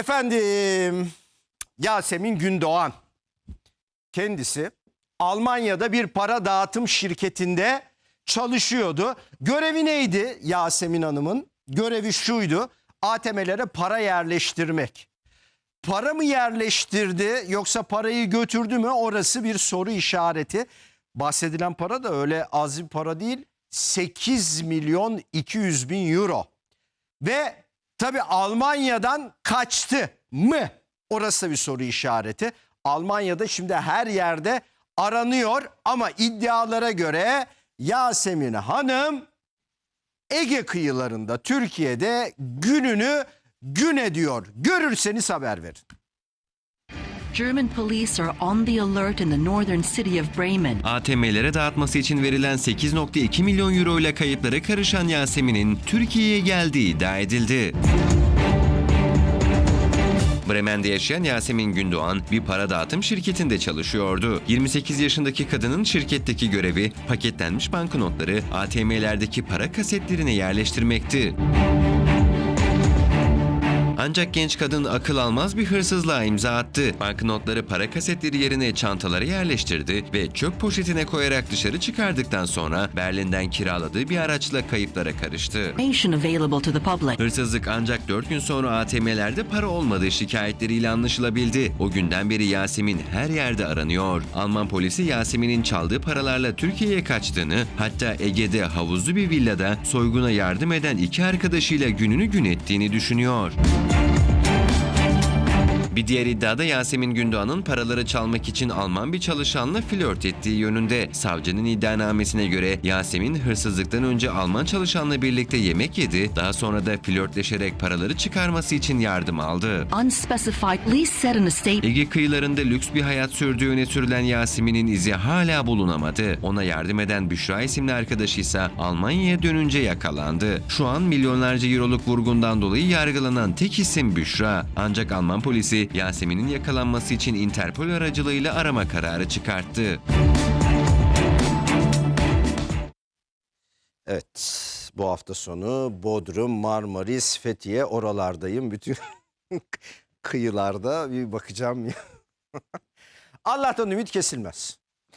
Efendim Yasemin Gündoğan kendisi Almanya'da bir para dağıtım şirketinde çalışıyordu. Görevi neydi Yasemin Hanım'ın? Görevi şuydu. ATM'lere para yerleştirmek. Para mı yerleştirdi yoksa parayı götürdü mü orası bir soru işareti. Bahsedilen para da öyle az bir para değil. 8 milyon 200 bin euro. Ve tabi Almanya'dan kaçtı mı? Orası bir soru işareti. Almanya'da şimdi her yerde aranıyor ama iddialara göre Yasemin Hanım Ege kıyılarında Türkiye'de gününü gün ediyor. Görürseniz haber verin. German police are on the alert in the northern city of Bremen. ATM'lere dağıtması için verilen 8.2 milyon euro ile kayıplara karışan Yasemin'in Türkiye'ye geldiği iddia edildi. Bremen'de yaşayan Yasemin Gündoğan bir para dağıtım şirketinde çalışıyordu. 28 yaşındaki kadının şirketteki görevi paketlenmiş banknotları ATM'lerdeki para kasetlerine yerleştirmekti. Ancak genç kadın akıl almaz bir hırsızlığa imza attı. Banknotları para kasetleri yerine çantalara yerleştirdi ve çöp poşetine koyarak dışarı çıkardıktan sonra Berlin'den kiraladığı bir araçla kayıplara karıştı. Hırsızlık ancak 4 gün sonra ATM'lerde para olmadığı şikayetleriyle anlaşılabildi. O günden beri Yasemin her yerde aranıyor. Alman polisi Yasemin'in çaldığı paralarla Türkiye'ye kaçtığını, hatta Ege'de havuzlu bir villada soyguna yardım eden iki arkadaşıyla gününü gün ettiğini düşünüyor. Bir diğer iddiada Yasemin Gündoğan'ın paraları çalmak için Alman bir çalışanla flört ettiği yönünde. Savcının iddianamesine göre Yasemin hırsızlıktan önce Alman çalışanla birlikte yemek yedi, daha sonra da flörtleşerek paraları çıkarması için yardım aldı. Ege kıyılarında lüks bir hayat sürdüğü öne sürülen Yasemin'in izi hala bulunamadı. Ona yardım eden Büşra isimli arkadaşı ise Almanya'ya dönünce yakalandı. Şu an milyonlarca euroluk vurgundan dolayı yargılanan tek isim Büşra. Ancak Alman polisi Yasemin'in yakalanması için Interpol aracılığıyla arama kararı çıkarttı. Evet bu hafta sonu Bodrum, Marmaris, Fethiye oralardayım. Bütün kıyılarda bir bakacağım. Allah'tan ümit kesilmez.